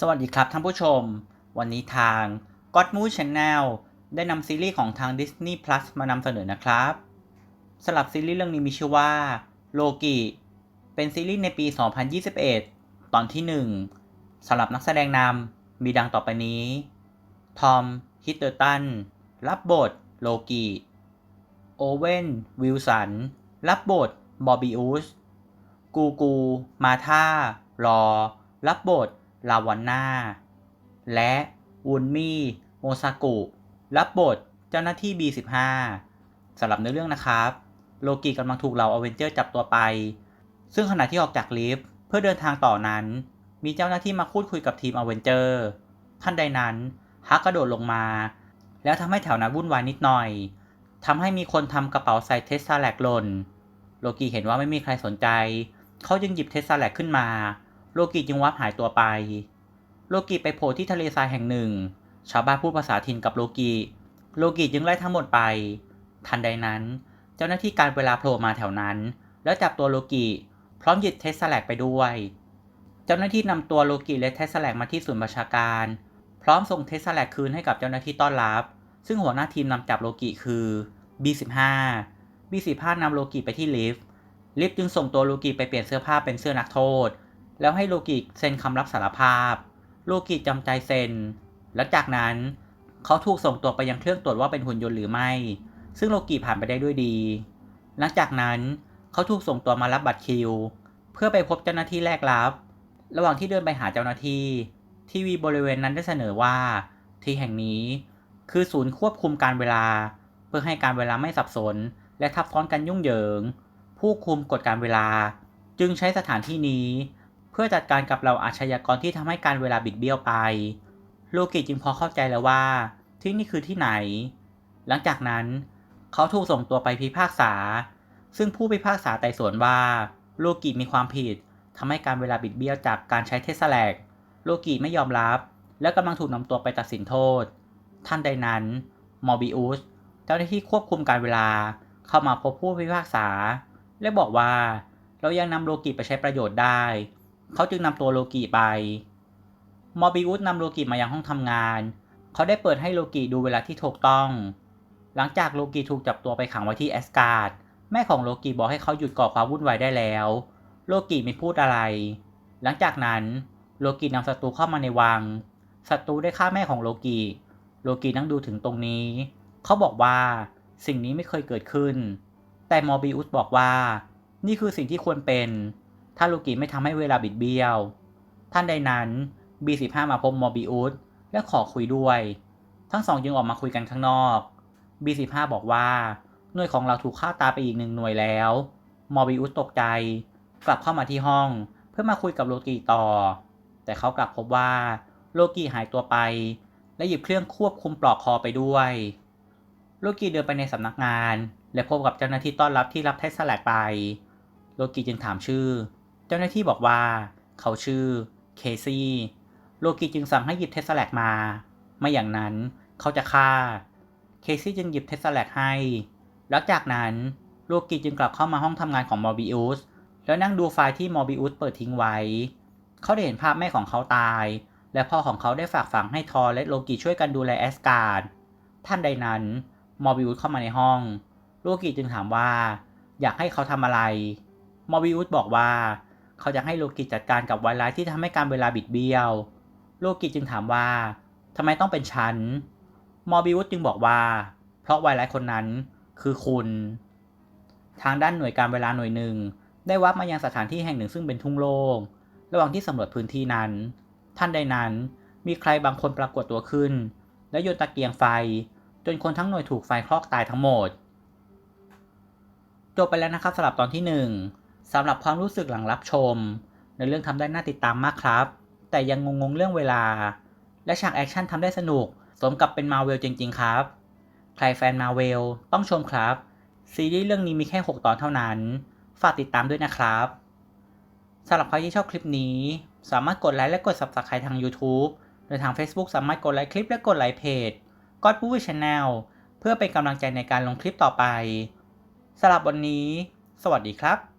สวัสดีครับท่านผู้ชม วันนี้ทาง God Move Channel ได้นำซีรีส์ของทาง Disney Plus มานำเสนอนะครับสำหรับซีรีส์เรื่องนี้มีชื่อว่าโลกิเป็นซีรีส์ในปี 2021 ตอนที่ 1สำหรับนักแสดงนำมีดังต่อไปนี้ทอมฮิตเตอร์ตันรับบทโลกิโอเวนวิลสันรับบทบอบบิอุสกูกู มาธารอ รับบท ลาวันนาและวุนมี่โมซากุ รับบทเจ้าหน้าที่ B15 สำหรับเนื้อเรื่องนะครับ โลกิกำลังถูกเหล่าอเวนเจอร์จับตัวไป ซึ่งขณะที่ออกจากลิฟต์เพื่อเดินทางต่อนั้น มีเจ้าหน้าที่มาพูดคุยกับทีมอเวนเจอร์ท่านใดนั้นฮักกระโดดลงมา แล้วทำให้แถวนั้นวุ่นวายนิดหน่อยทำให้มีคนทำกระเป๋าใส่เทสซาแลกหล่น โลกิเห็นว่าไม่มีใครสนใจ เขาจึงหยิบเทสซาแลกขึ้นมา โลกิจึงวับหายตัวไป โลกิไปโผล่ที่ทะเลทรายแห่งหนึ่ง ชาวบ้านพูดภาษาถิ่นกับโลกิ โลกิจึงไล่ทั้งหมดไป ทันใดนั้น เจ้าหน้าที่การเวลาโผล่มาแถวนั้น แล้วจับตัวโลกิ พร้อมหยิบเทสซาแลกไปด้วย เจ้าหน้าที่นำตัวโลกิและเทสซาแลกมาที่ศูนย์ประชาการ พร้อมส่งเทสซาแลกคืนให้กับเจ้าหน้าที่ต้อนรับ ซึ่งหัวหน้าทีมนำจับโลกิคือ B15 B15 นำโลกิไปที่ลิฟต์ลิฟต์จึงส่งตัวโลกิไปเปลี่ยนเสื้อผ้าเป็นเสื้อนักโทษ แล้วให้โลกิเซ็นคำรับสารภาพ โลกิจำใจเซ็นและจากนั้นเขาถูกส่งตัวไปยังเครื่องตรวจว่าเป็นหุ่นยนต์หรือไม่ ซึ่งโลกิผ่านไปได้ด้วยดี หลังจากนั้นเขาถูกส่งตัวมารับบัตรคิว เพื่อไปพบเจ้าหน้าที่แรกรับ ระหว่างที่เดินไปหาเจ้าหน้าที่ ทีวีบริเวณนั้นได้เสนอว่า ที่แห่งนี้ คือศูนย์ควบคุมการเวลา เพื่อให้การเวลาไม่สับสน และทับซ้อนกันยุ่งเหยิง ผู้คุมกฎการเวลา จึงใช้สถานที่นี้ เพื่อจัดการกับเราอาชญากรที่ทำให้การเวลาบิดเบี้ยวไป โลกิจึงพอเข้าใจแล้วว่า ที่นี่คือที่ไหน หลังจากนั้น เขาถูกส่งตัวไปพิพากษา ซึ่งผู้พิพากษาไต่สวนว่า โลกิมีความผิดทำให้การเวลาบิดเบี้ยวจากการใช้เทสแลกโลกิไม่ยอมรับ และกำลังถูกนำตัวไปตัดสินโทษ ท่านใดนั้นมอบิอุสเจ้าหน้าที่ควบคุมการเวลาเข้ามาพบผู้พิพากษา และบอกว่าเรายังนำโลกิไปใช้ประโยชน์ได้ เขาจึงนำตัวโลกิไป มอบิอุสนำโลกิมายังห้องทำงาน เขาได้เปิดให้โลกิดูเวลาที่ถูกต้อง หลังจากโลกิถูกจับตัวไปขังไว้ที่แอสการ์ด แม่ของโลกิบอกให้เขาหยุดก่อความวุ่นวายได้แล้ว โลกิไม่พูดอะไร หลังจากนั้นโลกินำศัตรูเข้ามาในวัง ศัตรูได้ฆ่าแม่ของโลกิ โลกินั่งดูถึงตรงนี้ เขาบอกว่าสิ่งนี้ไม่เคยเกิดขึ้น แต่มอบิอุสบอกว่า นี่คือสิ่งที่ควรเป็น ถ้าโลกิไม่ทำให้เวลาบิดเบี้ยว ท่านใดนั้น B15 มาพบมอบิอุสและขอคุยด้วย ทั้งสองจึงออกมาคุยกันข้างนอก B15 บอกว่า หน่วยของเราถูกฆ่าตายไปอีกหนึ่งหน่วยแล้ว มอบิอุสตกใจ กลับเข้ามาที่ห้องเพื่อมาคุยกับโลกิต่อ แต่เขากลับพบว่าโลกิหายตัวไป และหยิบเครื่องควบคุมปลอกคอไปด้วย โลกิเดินไปในสำนักงาน และพบกับเจ้าหน้าที่ต้อนรับที่รับเทสแลกไป โลกิจึงถามชื่อ เจ้าหน้าที่บอกว่า เขาชื่อเคซี่ โลกิจึงสั่งให้หยิบเทสแลกมา ไม่อย่างนั้นเขาจะฆ่า เคซี่จึงหยิบเทสแลกให้หลังจากนั้น โลกิจึงกลับเข้ามาห้องทำงานของมอร์บิอุสแล้วนั่งดูไฟล์ที่มอร์บิอุสเปิดทิ้งไว้ เขาได้เห็นภาพแม่ของเขาตาย และพ่อของเขาได้ฝากฝังให้ทอร์และโลกิช่วยกันดูแลแอสการ์ด ท่านใดนั้น มอร์บิอุสเข้ามาในห้อง โลกิจึงถามว่า อยากให้เขาทำอะไร มอร์บิอุสบอกว่า เขาจะให้โลกิจัดการกับไวรัสที่ทำให้การเวลาบิดเบี้ยว โลกิจึงถามว่าทำไมต้องเป็นฉัน มอบิอุสจึงบอกว่า เพราะไวรัสคนนั้นคือคุณ ทางด้านหน่วยการเวลาหน่วยหนึ่ง ได้วับมายังสถานที่แห่งหนึ่งซึ่งเป็นทุ่งโล่งระหว่างที่สำรวจพื้นที่นั้น ท่านใดนั้นมีใครบางคนปรากฏตัวขึ้น และโยนตะเกียงไฟ จนคนทั้งหน่วยถูกไฟคลอกตายทั้งหมดจบไปแล้วนะครับสำหรับตอนที่ 1 สำหรับความรู้สึกหลังรับชม ในเรื่องทำได้น่าติดตามมากครับ แต่ยังงงๆเรื่องเวลา และฉากแอคชั่นทำได้สนุก สมกับเป็นมาเวลจริง ๆ ครับ ใครแฟนมาเวลต้องชมครับ ซีรีส์เรื่องนี้มีแค่ 6 ตอนเท่านั้น ฝากติดตามด้วยนะครับสำหรับใครที่ชอบคลิปนี้ สามารถกดไลค์และกด Subscribe ทาง YouTube โดยทาง Facebook สามารถกดไลค์คลิปและกดไลค์เพจ God p o o Channel เพื่อเป็นกำลังใจในการลงคลิปต่อไปสำหรับวันนี้ สวัสดีครับ